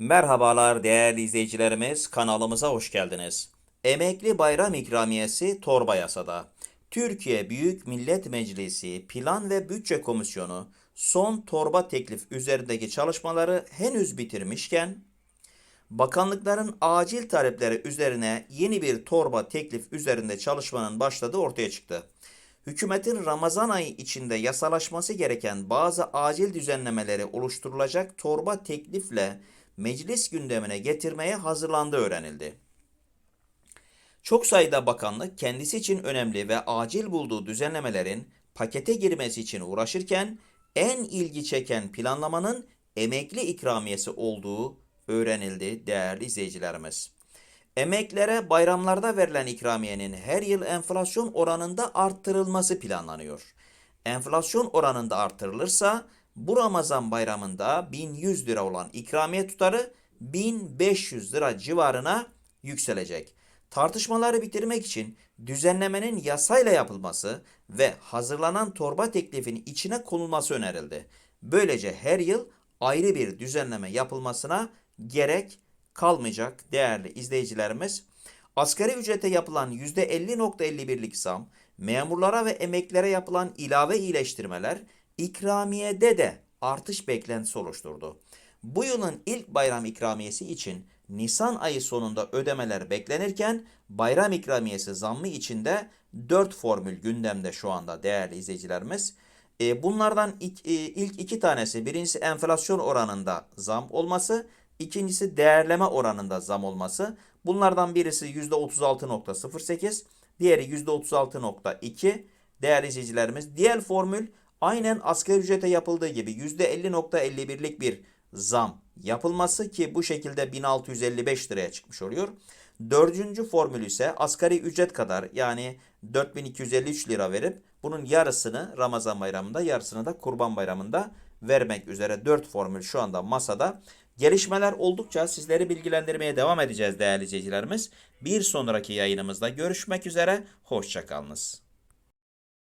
Merhabalar değerli izleyicilerimiz, kanalımıza hoş geldiniz. Emekli Bayram İkramiyesi torba yasada. Türkiye Büyük Millet Meclisi Plan ve Bütçe Komisyonu son torba teklif üzerindeki çalışmaları henüz bitirmişken, bakanlıkların acil talepleri üzerine yeni bir torba teklif üzerinde çalışmanın başladığı ortaya çıktı. Hükümetin Ramazan ayı içinde yasalaşması gereken bazı acil düzenlemeleri oluşturulacak torba teklifle meclis gündemine getirmeye hazırlandığı öğrenildi. Çok sayıda bakanlık kendisi için önemli ve acil bulduğu düzenlemelerin pakete girmesi için uğraşırken en ilgi çeken planlamanın emekli ikramiyesi olduğu öğrenildi değerli izleyicilerimiz. Emeklere bayramlarda verilen ikramiyenin her yıl enflasyon oranında arttırılması planlanıyor. Enflasyon oranında artırılırsa bu Ramazan bayramında 1100 lira olan ikramiye tutarı 1500 lira civarına yükselecek. Tartışmaları bitirmek için düzenlemenin yasayla yapılması ve hazırlanan torba teklifin içine konulması önerildi. Böylece her yıl ayrı bir düzenleme yapılmasına gerek kalmayacak değerli izleyicilerimiz. Asgari ücrete yapılan %50.51'lik zam, memurlara ve emeklilere yapılan ilave iyileştirmeler ikramiyede de artış beklentisi oluşturdu. Bu yılın ilk bayram ikramiyesi için Nisan ayı sonunda ödemeler beklenirken bayram ikramiyesi zammı içinde 4 formül gündemde şu anda değerli izleyicilerimiz. E, bunlardan e, ilk iki tanesi birincisi enflasyon oranında zam olması, ikincisi değerleme oranında zam olması. Bunlardan birisi %36.08, diğeri %36.2 değerli izleyicilerimiz. Diğer formül aynen asgari ücrete yapıldığı gibi %50.51'lik bir zam yapılması ki bu şekilde 1655 liraya çıkmış oluyor. Dördüncü formül ise asgari ücret kadar yani 4253 lira verip bunun yarısını Ramazan bayramında yarısını da Kurban bayramında vermek üzere 4 formül şu anda masada. Gelişmeler oldukça sizleri bilgilendirmeye devam edeceğiz değerli izleyicilerimiz. Bir sonraki yayınımızda görüşmek üzere. Hoşçakalınız.